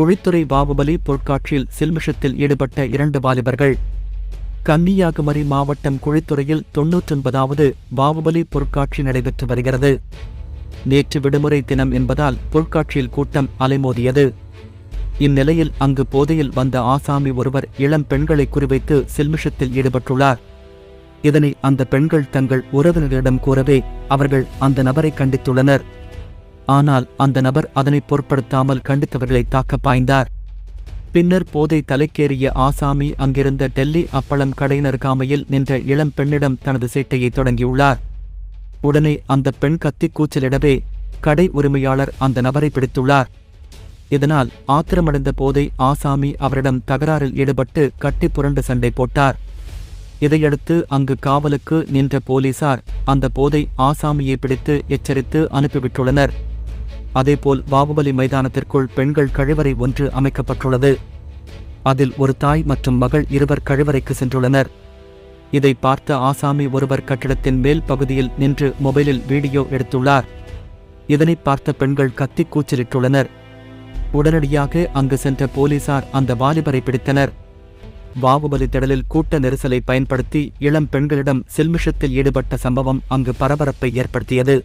குழித்துறை பாகுபலி பொருட்காட்சியில் சில்மிஷத்தில் ஈடுபட்ட இரண்டு வாலிபர்கள். கன்னியாகுமரி மாவட்டம் குழித்துறையில் தொன்னூற்றொன்பதாவது பாகுபலி பொருட்காட்சி நடைபெற்று வருகிறது. நேற்று விடுமுறை தினம் என்பதால் பொருட்காட்சியில் கூட்டம் அலைமோதியது. இந்நிலையில் அங்கு போதையில் வந்த ஆசாமி ஒருவர் இளம் பெண்களை குறிவைத்து சில்மிஷத்தில் ஈடுபட்டுள்ளார். இதனை அந்த பெண்கள் தங்கள் உறவினரிடம் கூறவே அவர்கள் அந்த நபரை கண்டித்துள்ளனர். ஆனால் அந்த நபர் அதனை பொருட்படுத்தாமல் கண்டித்தவர்களை தாக்க பாய்ந்தார். பின்னர் போதை தலைக்கேறிய ஆசாமி அங்கிருந்த டெல்லி அப்பளம் கடையினருகாமையில் நின்ற இளம் பெண்ணிடம் தனது சேட்டையை தொடங்கியுள்ளார். உடனே அந்த பெண் கத்தி கூச்சலிடவே கடை உரிமையாளர் அந்த நபரை பிடித்துள்ளார். இதனால் ஆத்திரமடைந்த போதை ஆசாமி அவரிடம் தகராறில் ஈடுபட்டு கட்டி புரண்டு சண்டை போட்டார். இதையடுத்து அங்கு காவலுக்கு நின்ற போலீசார் அந்த போதை ஆசாமியை பிடித்து எச்சரித்து அனுப்பிவிட்டுள்ளனர். அதேபோல் பாகுபலி மைதானத்திற்குள் பெண்கள் கழிவறை ஒன்று அமைக்கப்பட்டுள்ளது. அதில் ஒரு தாய் மற்றும் மகள் இருவர் கழிவறைக்கு சென்றுள்ளனர். இதை பார்த்த ஆசாமி ஒருவர் கட்டிடத்தின் மேல் பகுதியில் நின்று மொபைலில் வீடியோ எடுத்துள்ளார். இதனை பார்த்த பெண்கள் கத்தி கூச்சலிட்டுள்ளனர். உடனடியாக அங்கு சென்ற போலீசார் அந்த வாலிபரை பிடித்தனர். பாகுபலி திடலில் கூட்ட நெரிசலை பயன்படுத்தி இளம் பெண்களிடம் சில்மிஷத்தில் ஈடுபட்ட சம்பவம் அங்கு பரபரப்பை ஏற்படுத்தியது.